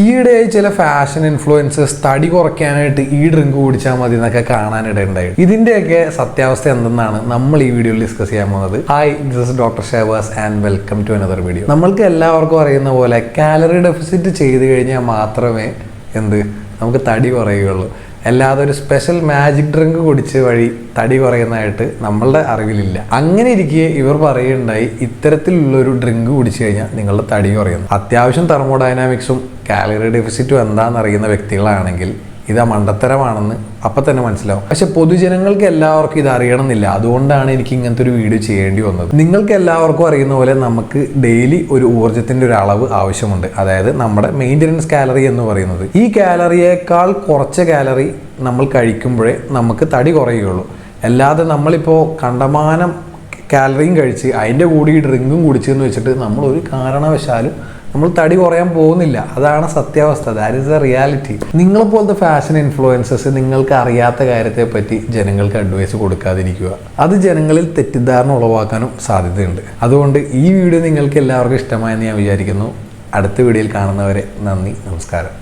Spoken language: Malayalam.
ഈയിടെയായി ചില ഫാഷൻ ഇൻഫ്ലുവൻസേഴ്സ് തടി കുറയ്ക്കാനായിട്ട് ഈ ഡ്രിങ്ക് കുടിച്ചാൽ മതി എന്നൊക്കെ കാണാനിടയുണ്ടായി ഇതിന്റെയൊക്കെ സത്യാവസ്ഥ എന്തെന്നാണ് നമ്മൾ ഈ വീഡിയോയിൽ ഡിസ്കസ് ചെയ്യാൻ പോകുന്നത്. Hi this is doctor Shevas and welcome to another video നമ്മൾക്ക് എല്ലാവർക്കും അറിയുന്ന പോലെ കാലറി ഡെഫിസിറ്റ് ചെയ്ത് കഴിഞ്ഞാൽ മാത്രമേ എന്ത് നമുക്ക് തടി കുറയുകയുള്ളൂ. അല്ലാതെ ഒരു സ്പെഷ്യൽ മാജിക് ഡ്രിങ്ക് കുടിച്ച് വഴി തടി കുറയുന്നതായിട്ട് നമ്മളുടെ അറിവിലില്ല. അങ്ങനെ ഇരിക്കെ ഇവർ പറയുണ്ടായി ഇത്തരത്തിലുള്ളൊരു ഡ്രിങ്ക് കുടിച്ചു കഴിഞ്ഞാൽ നിങ്ങളുടെ തടി കുറയുന്നു. അത്യാവശ്യം തെർമോഡൈനാമിക്സും കാലറി ഡെഫിസിറ്റും എന്താണെന്ന് അറിയുന്ന വ്യക്തികളാണെങ്കിൽ ഇത് മണ്ടത്തരമാണെന്ന് അപ്പം തന്നെ മനസ്സിലാവും. പക്ഷെ പൊതുജനങ്ങൾക്ക് എല്ലാവർക്കും ഇത് അറിയണമെന്നില്ല. അതുകൊണ്ടാണ് എനിക്ക് ഇങ്ങനത്തെ ഒരു വീഡിയോ ചെയ്യേണ്ടി വന്നത്. നിങ്ങൾക്ക് എല്ലാവർക്കും അറിയുന്ന പോലെ നമുക്ക് ഡെയിലി ഒരു ഊർജത്തിന്റെ ഒരു അളവ് ആവശ്യമുണ്ട്. അതായത് നമ്മുടെ മെയിന്റനൻസ് കാലറി എന്ന് പറയുന്നത്. ഈ കാലറിയേക്കാൾ കുറച്ച കാലറി നമ്മൾ കഴിക്കുമ്പോഴേ നമുക്ക് തടി കുറയുകയുള്ളൂ. അല്ലാതെ നമ്മളിപ്പോൾ കണ്ടമാനം കാലറിയും കഴിച്ച് അതിന്റെ കൂടി ഡ്രിങ്കും കുടിച്ചെന്ന് വെച്ചിട്ട് നമ്മൾ ഒരു കാരണവശാലും നമ്മൾ തടി കുറയാൻ പോകുന്നില്ല. അതാണ് സത്യാവസ്ഥ. ദാറ്റ് ഇസ് എ റിയാലിറ്റി നിങ്ങളെപ്പോലത്തെ ഫാഷൻ ഇൻഫ്ലുവൻസേഴ്സ് നിങ്ങൾക്ക് അറിയാത്ത കാര്യത്തെ പറ്റി ജനങ്ങൾക്ക് അഡ്വൈസ് കൊടുക്കാതിരിക്കുക. അത് ജനങ്ങളിൽ തെറ്റിദ്ധാരണ ഉളവാക്കാനും സാധ്യതയുണ്ട്. അതുകൊണ്ട് ഈ വീഡിയോ നിങ്ങൾക്ക് എല്ലാവർക്കും ഇഷ്ടമായെന്ന് ഞാൻ വിചാരിക്കുന്നു. അടുത്ത വീഡിയോയിൽ കാണുന്നവരെ നന്ദി നമസ്കാരം.